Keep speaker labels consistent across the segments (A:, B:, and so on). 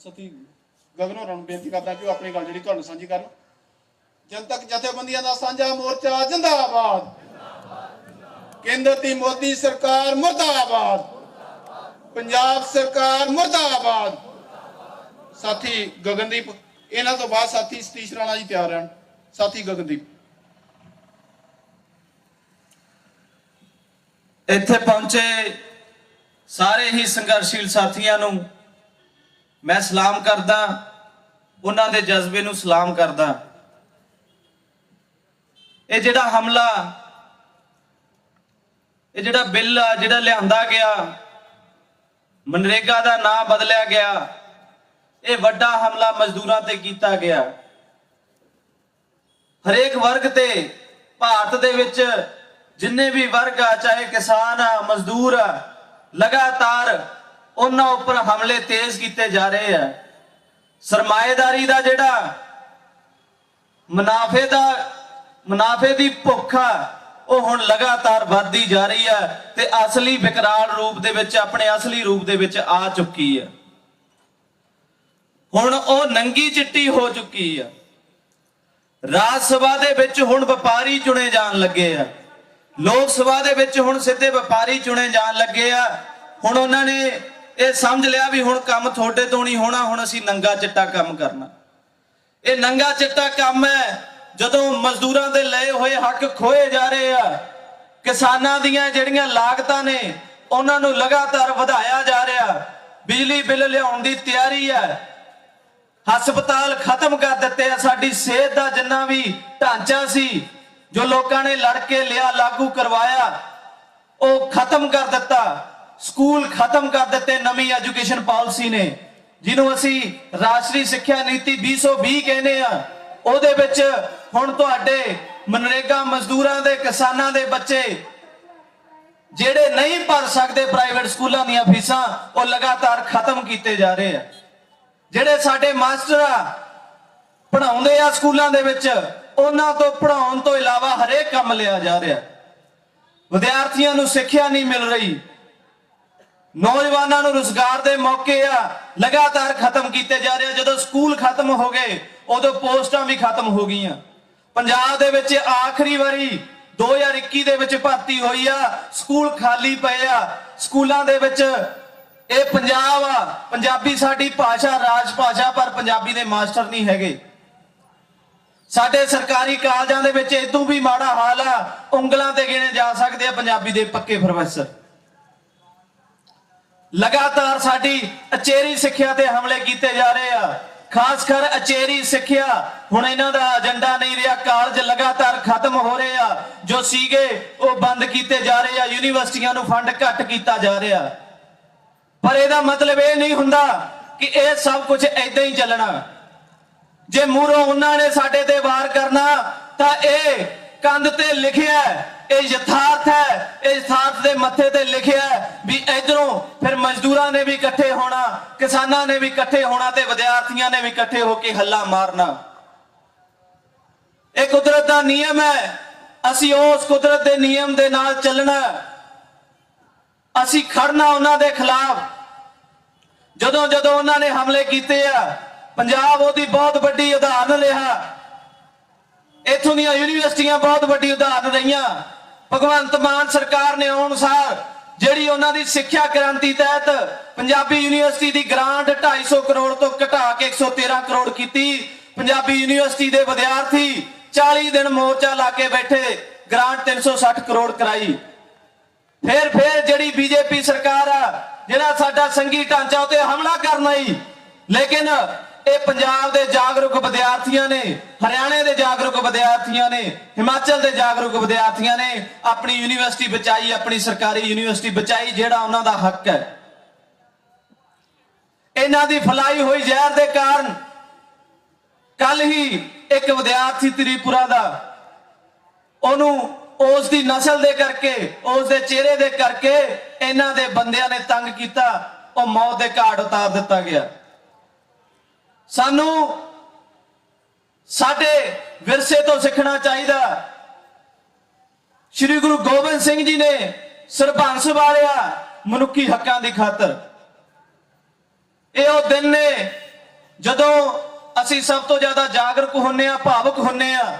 A: ਸਤੀ ਗਗਨ ਹੋਰਾਂ ਨੂੰ ਬੇਨਤੀ ਕਰਦਾ ਕਿ ਉਹ ਆਪਣੀ ਗੱਲ ਜਿਹੜੀ ਤੁਹਾਨੂੰ ਸਾਂਝੀ ਕਰਨ। ਜਨਤਕ ਜਥੇਬੰਦੀਆਂ ਦਾ ਸਾਂਝਾ ਮੋਰਚਾ ਜਿੰਦਾਬਾਦ। ਕੇਂਦਰ ਦੀ ਮੋਦੀ ਸਰਕਾਰ ਮੁਰਦਾਬਾਦ। ਪੰਜਾਬ ਸਰਕਾਰ ਮੁਰਦਾਬਾਦ। ਸਾਥੀ ਗਗਨਦੀਪ, ਇਹਨਾਂ ਤੋਂ ਬਾਅਦ ਸਾਥੀ ਸਤੀਸ਼ ਰਾਣਾ ਜੀ ਤਿਆਰ ਹਨ ਸਾਥੀ ਗਗਨਦੀਪ।
B: ਇੱਥੇ ਪਹੁੰਚੇ ਸਾਰੇ ਹੀ ਸੰਘਰਸ਼ੀਲ ਸਾਥੀਆਂ ਨੂੰ ਮੈਂ ਸਲਾਮ ਕਰਦਾ, ਉਹਨਾਂ ਦੇ ਜਜ਼ਬੇ ਨੂੰ ਸਲਾਮ ਕਰਦਾ। ਇਹ ਜਿਹੜਾ ਹਮਲਾ, ਇਹ ਜਿਹੜਾ ਬਿੱਲ ਆ, ਜਿਹੜਾ ਲਿਆਂਦਾ ਗਿਆ, ਮਨਰੇਗਾ ਦਾ ਨਾਮ ਬਦਲਿਆ ਗਿਆ, ਇਹ ਵੱਡਾ ਹਮਲਾ ਮਜ਼ਦੂਰਾਂ ਤੇ ਕੀਤਾ ਗਿਆ। ਹਰੇਕ ਵਰਗ ਤੇ, ਭਾਰਤ ਦੇ ਵਿੱਚ ਜਿੰਨੇ ਵੀ ਵਰਗ ਆ, ਚਾਹੇ ਕਿਸਾਨ ਆ, ਮਜ਼ਦੂਰ ਆ, ਲਗਾਤਾਰ ਉਹਨਾਂ ਉੱਪਰ ਹਮਲੇ ਤੇਜ਼ ਕੀਤੇ ਜਾ ਰਹੇ ਆ। ਸਰਮਾਏਦਾਰੀ ਦਾ ਜਿਹੜਾ ਮੁਨਾਫੇ ਦਾ, ਮੁਨਾਫੇ ਦੀ ਭੁੱਖ ਆ, ਉਹ ਹੁਣ ਲਗਾਤਾਰ ਵੱਧਦੀ ਜਾ ਰਹੀ ਆ ਤੇ ਅਸਲੀ ਵਿਕਰਾਲ ਰੂਪ ਦੇ ਵਿੱਚ, ਆਪਣੇ ਅਸਲੀ ਰੂਪ ਦੇ ਵਿੱਚ ਆ ਚੁੱਕੀ ਆ। ਹੁਣ ਉਹ ਨੰਗੀ ਚਿੱਟੀ ਹੋ ਚੁੱਕੀ ਆ। ਰਾਜ ਸਭਾ ਦੇ ਵਿੱਚ ਹੁਣ ਵਪਾਰੀ ਚੁਣੇ ਜਾਣ ਲੱਗੇ ਆ। ਲੋਕ ਸਭਾ ਦੇ ਵਿੱਚ ਹੁਣ ਸਿੱਧੇ ਵਪਾਰੀ ਚੁਣੇ ਜਾਣ ਲੱਗੇ ਆ। ਹੁਣ ਉਹਨਾਂ ਨੇ ਇਹ ਸਮਝ ਲਿਆ ਵੀ ਹੁਣ ਕੰਮ ਤੁਹਾਡੇ ਤੋਂ ਨਹੀਂ ਹੋਣਾ, ਹੁਣ ਅਸੀਂ ਨੰਗਾ ਚਿੱਟਾ ਕੰਮ ਕਰਨਾ। ਇਹ ਨੰਗਾ ਚਿੱਟਾ ਕੰਮ ਹੈ, ਜਦੋਂ ਮਜ਼ਦੂਰਾਂ ਦੇ ਲਏ ਹੋਏ ਹੱਕ ਖੋਏ ਜਾ ਰਹੇ ਆ, ਕਿਸਾਨਾਂ ਦੀਆਂ ਜਿਹੜੀਆਂ ਲਾਗਤਾਂ ਨੇ, ਉਹਨਾਂ ਨੂੰ ਲਗਾਤਾਰ ਵਧਾਇਆ ਜਾ ਰਿਹਾ। ਬਿਜਲੀ ਬਿੱਲ ਲਿਆਉਣ ਦੀ ਤਿਆਰੀ ਹੈ। ਹਸਪਤਾਲ ਖਤਮ ਕਰ ਦਿੱਤੇ ਆ, ਸਾਡੀ ਸਿਹਤ ਦਾ ਜਿੰਨਾ ਵੀ ਢਾਂਚਾ ਸੀ, ਜੋ ਲੋਕਾਂ ਨੇ ਲੜ ਕੇ ਲਿਆ, ਲਾਗੂ ਕਰਵਾਇਆ, ਉਹ ਖਤਮ ਕਰ ਦਿੱਤਾ। ਸਕੂਲ ਖਤਮ ਕਰ ਦਿੱਤੇ ਨਵੀਂ ਐਜੂਕੇਸ਼ਨ ਪਾਲਿਸੀ ਨੇ, ਜਿਹਨੂੰ ਅਸੀਂ ਰਾਸ਼ਟਰੀ ਸਿੱਖਿਆ ਨੀਤੀ 2020 ਕਹਿੰਦੇ ਆ ਉਹਦੇ ਵਿੱਚ ਹੁਣ ਤੁਹਾਡੇ ਮਨਰੇਗਾ ਮਜ਼ਦੂਰਾਂ ਦੇ, ਕਿਸਾਨਾਂ ਦੇ ਬੱਚੇ ਜਿਹੜੇ ਨਹੀਂ ਭਰ ਸਕਦੇ ਪ੍ਰਾਈਵੇਟ ਸਕੂਲਾਂ ਦੀਆਂ ਫੀਸਾਂ, ਉਹ ਲਗਾਤਾਰ ਖਤਮ ਕੀਤੇ ਜਾ ਰਹੇ ਆ। ਜਿਹੜੇ ਸਾਡੇ ਮਾਸਟਰ ਆ ਪੜਾਉਂਦੇ ਆ ਸਕੂਲਾਂ ਦੇ ਵਿੱਚ, ਉਹਨਾਂ ਤੋਂ ਪੜਾਉਣ ਤੋਂ ਇਲਾਵਾ ਹਰੇਕ ਕੰਮ ਲਿਆ ਜਾ ਰਿਹਾ। ਵਿਦਿਆਰਥੀਆਂ ਨੂੰ ਸਿੱਖਿਆ ਨਹੀਂ ਮਿਲ ਰਹੀ। ਨੌਜਵਾਨਾਂ ਨੂੰ ਰੁਜ਼ਗਾਰ ਦੇ ਮੌਕੇ ਆ, ਲਗਾਤਾਰ ਖਤਮ ਕੀਤੇ ਜਾ ਰਹੇ ਆ। ਜਦੋਂ ਸਕੂਲ ਖਤਮ ਹੋ ਗਏ, ਉਦੋਂ ਪੋਸਟਾਂ ਵੀ ਖਤਮ ਹੋ ਗਈਆਂ। ਪੰਜਾਬ ਦੇ ਵਿੱਚ ਆਖਰੀ ਵਾਰੀ 2021 ਦੇ ਵਿੱਚ ਭਰਤੀ ਹੋਈ ਆ, ਸਕੂਲ ਖਾਲੀ ਪਏ ਆ। ਸਕੂਲਾਂ ਦੇ ਵਿੱਚ ਇਹ ਪੰਜਾਬ ਆ, ਪੰਜਾਬੀ ਸਾਡੀ ਭਾਸ਼ਾ ਰਾਜ ਭਾਸ਼ਾ ਪਰ ਪੰਜਾਬੀ ਦੇ ਮਾਸਟਰ ਨਹੀਂ ਹੈਗੇ। ਸਾਡੇ ਸਰਕਾਰੀ ਕਾਲਜਾਂ ਦੇ ਵਿੱਚ ਇਦੋਂ ਵੀ ਮਾੜਾ ਹਾਲ ਆ, ਉਂਗਲਾਂ ਤੇ ਗਿਣੇ ਜਾ ਸਕਦੇ ਆ ਪੰਜਾਬੀ ਦੇ ਪੱਕੇ ਪ੍ਰੋਫੈਸਰ। ਲਗਾਤਾਰ ਸਾਡੀ ਅਚੇਰੀ ਸਿੱਖਿਆ ਤੇ ਹਮਲੇ ਕੀਤੇ ਜਾ ਰਹੇ ਆ। ਖਾਸ ਕਰ ਅਚੇਰੀ ਸਿੱਖਿਆ, ਹੁਣ ਇਹਨਾਂ ਦਾ ਏਜੰਡਾ ਨਹੀਂ ਰਿਹਾ, ਕਾਲਜ ਲਗਾਤਾਰ ਖਤਮ ਹੋ ਰਹੇ ਆ। ਜੋ ਸੀਗੇ, ਉਹ ਬੰਦ ਕੀਤੇ ਜਾ ਰਹੇ ਆ, ਯੂਨੀਵਰਸਿਟੀਆਂ ਨੂੰ ਫੰਡ ਘੱਟ ਕੀਤਾ ਜਾ ਰਿਹਾ। ਪਰ ਇਹਦਾ ਮਤਲਬ ਇਹ ਨਹੀਂ ਹੁੰਦਾ ਕਿ ਇਹ ਸਭ ਕੁਝ ਐਦਾਂ ਹੀ ਚੱਲਣਾ। ਜੇ ਮੂਹਰੋਂ ਉਹਨਾਂ ਨੇ ਸਾਡੇ ਤੇ ਵਾਰ ਕਰਨਾ, ਤਾਂ ਇਹ ਕੰਧ ਤੇ ਲਿਖਿਆ ਇਹ ਯਥਾਰਥ ਹੈ, ਇਹ ਯਥਾਰਥ ਦੇ ਮੱਥੇ ਤੇ ਲਿਖਿਆ ਵੀ ਇਧਰੋਂ ਫਿਰ ਮਜ਼ਦੂਰਾਂ ਨੇ ਵੀ ਇਕੱਠੇ ਹੋਣਾ, ਕਿਸਾਨਾਂ ਨੇ ਵੀ ਇਕੱਠੇ ਹੋਣਾ ਤੇ ਵਿਦਿਆਰਥੀਆਂ ਨੇ ਵੀ ਇਕੱਠੇ ਹੋ ਕੇ ਹੱਲਾ ਮਾਰਨਾ। ਇਹ ਕੁਦਰਤ ਦਾ ਨਿਯਮ ਹੈ, ਅਸੀਂ ਉਸ ਕੁਦਰਤ ਦੇ ਨਿਯਮ ਦੇ ਨਾਲ ਚੱਲਣਾ ਅਸੀਂ ਖੜਨਾ ਉਹਨਾਂ ਦੇ ਖਿਲਾਫ। ਜਦੋਂ ਜਦੋਂ ਉਹਨਾਂ ਨੇ ਹਮਲੇ ਕੀਤੇ ਆ, ਪੰਜਾਬ ਉਹਦੀ ਬਹੁਤ ਵੱਡੀ ਉਦਾਹਰਨ ਰਿਹਾ। ਇੱਥੋਂ ਦੀਆਂ ਯੂਨੀਵਰਸਿਟੀਆਂ ਬਹੁਤ ਵੱਡੀ ਉਦਾਹਰਨ ਰਹੀਆਂ। ਭਗਵੰਤ ਮਾਨ ਸਰਕਾਰ ਨੇ ਅਨੁਸਾਰ ਜਿਹੜੀ ਉਹਨਾਂ ਦੀ ਸਿੱਖਿਆ ਕ੍ਰਾਂਤੀ ਤਹਿਤ ਪੰਜਾਬੀ ਯੂਨੀਵਰਸਿਟੀ ਦੀ ਗ੍ਰਾਂਟ 250 ਕਰੋੜ ਤੋਂ ਘਟਾ ਕੇ 113 ਕਰੋੜ ਕੀਤੀ, ਪੰਜਾਬੀ ਯੂਨੀਵਰਸਿਟੀ ਦੇ ਵਿਦਿਆਰਥੀ 40 ਦਿਨ ਮੋਰਚਾ ਲਾ ਕੇ ਬੈਠੇ ਗ੍ਰਾਂਟ 360 ਕਰੋੜ ਕਰਾਈ। ਫਿਰ ਫਿਰ ਜਿਹੜੀ ਬੀਜੇਪੀ ਸਰਕਾਰ ਆ ਜਿਹੜਾ ਸਾਡਾ ਸੰਗੀ ਢਾਂਚਾ ਉਤੇ ਹਮਲਾ ਕਰਨਾ ਹੀ ਲੇਕਿਨ ਇਹ ਪੰਜਾਬ ਦੇ ਜਾਗਰੂਕ ਵਿਦਿਆਰਥੀਆਂ ਨੇ, ਹਰਿਆਣੇ ਦੇ ਜਾਗਰੂਕ ਵਿਦਿਆਰਥੀਆਂ ਨੇ, ਹਿਮਾਚਲ ਦੇ ਜਾਗਰੂਕ ਵਿਦਿਆਰਥੀਆਂ ਨੇ ਆਪਣੀ ਯੂਨੀਵਰਸਿਟੀ ਬਚਾਈ, ਆਪਣੀ ਸਰਕਾਰੀ ਯੂਨੀਵਰਸਿਟੀ ਬਚਾਈ, ਜਿਹੜਾ ਉਹਨਾਂ ਦਾ ਹੱਕ ਹੈ। ਇਹਨਾਂ ਦੀ ਫਲਾਈ ਹੋਈ ਜ਼ਹਿਰ ਦੇ ਕਾਰਨ ਕੱਲ ਹੀ ਇੱਕ ਵਿਦਿਆਰਥੀ ਤ੍ਰਿਪੁਰਾ ਦਾ, ਉਹਨੂੰ ਉਸ ਦੀ ਨਸਲ ਦੇ ਕਰਕੇ, ਉਸ ਦੇ ਚਿਹਰੇ ਦੇ ਕਰਕੇ ਇਹਨਾਂ ਦੇ ਬੰਦਿਆਂ ਨੇ ਤੰਗ ਕੀਤਾ, ਉਹ ਮੌਤ ਦੇ ਘਾਟ ਉਤਾਰ ਦਿੱਤਾ ਗਿਆ। ਸਾਨੂੰ ਸਾਡੇ ਵਿਰਸੇ ਤੋਂ ਸਿੱਖਣਾ ਚਾਹੀਦਾ ਸ੍ਰੀ ਗੁਰੂ ਗੋਬਿੰਦ ਸਿੰਘ ਜੀ ਨੇ ਸਰਬੰਸ ਵਾਲਿਆ ਮਨੁੱਖੀ ਹੱਕਾਂ ਦੀ ਖਾਤਰ। ਇਹ ਉਹ ਦਿਨ ਨੇ ਜਦੋਂ ਅਸੀਂ ਸਭ ਤੋਂ ਜ਼ਿਆਦਾ ਜਾਗਰੂਕ ਹੁੰਨੇ ਆ ਭਾਵੁਕ ਹੁੰਨੇ ਆ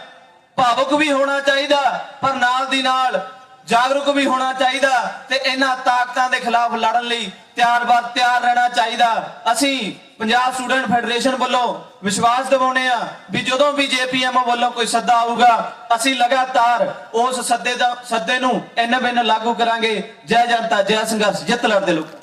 B: ਭਾਵੁਕ ਵੀ ਹੋਣਾ ਚਾਹੀਦਾ, ਪਰ ਨਾਲ ਦੀ ਨਾਲ ਜਾਗਰੂਕ ਵੀ ਹੋਣਾ ਚਾਹੀਦਾ ਤੇ ਇਹਨਾਂ ਤਾਕਤਾਂ ਦੇ ਖਿਲਾਫ ਲੜਨ ਲਈ ਤਿਆਰ-ਬਾਰ ਤਿਆਰ ਰਹਿਣਾ ਚਾਹੀਦਾ। ਅਸੀਂ ਪੰਜਾਬ ਸਟੂਡੈਂਟ ਫੈਡਰੇਸ਼ਨ ਵੱਲੋਂ ਵਿਸ਼ਵਾਸ ਦਿਵਾਉਨੇ ਆ ਵੀ ਜਦੋਂ ਵੀ ਜੇਪੀਐਮ ਵੱਲੋਂ ਕੋਈ ਸੱਦਾ ਆਊਗਾ, ਅਸੀਂ ਲਗਾਤਾਰ ਉਸ ਸੱਦੇ ਦਾ ਸੱਦੇ ਨੂੰ ਐਨ ਬਿਨ ਲਾਗੂ ਕਰਾਂਗੇ। ਜੈ ਜਨਤਾ, ਜੈ ਸੰਘਰਸ਼, ਜਿੱਤ ਲੜਦੇ ਲੋਕ।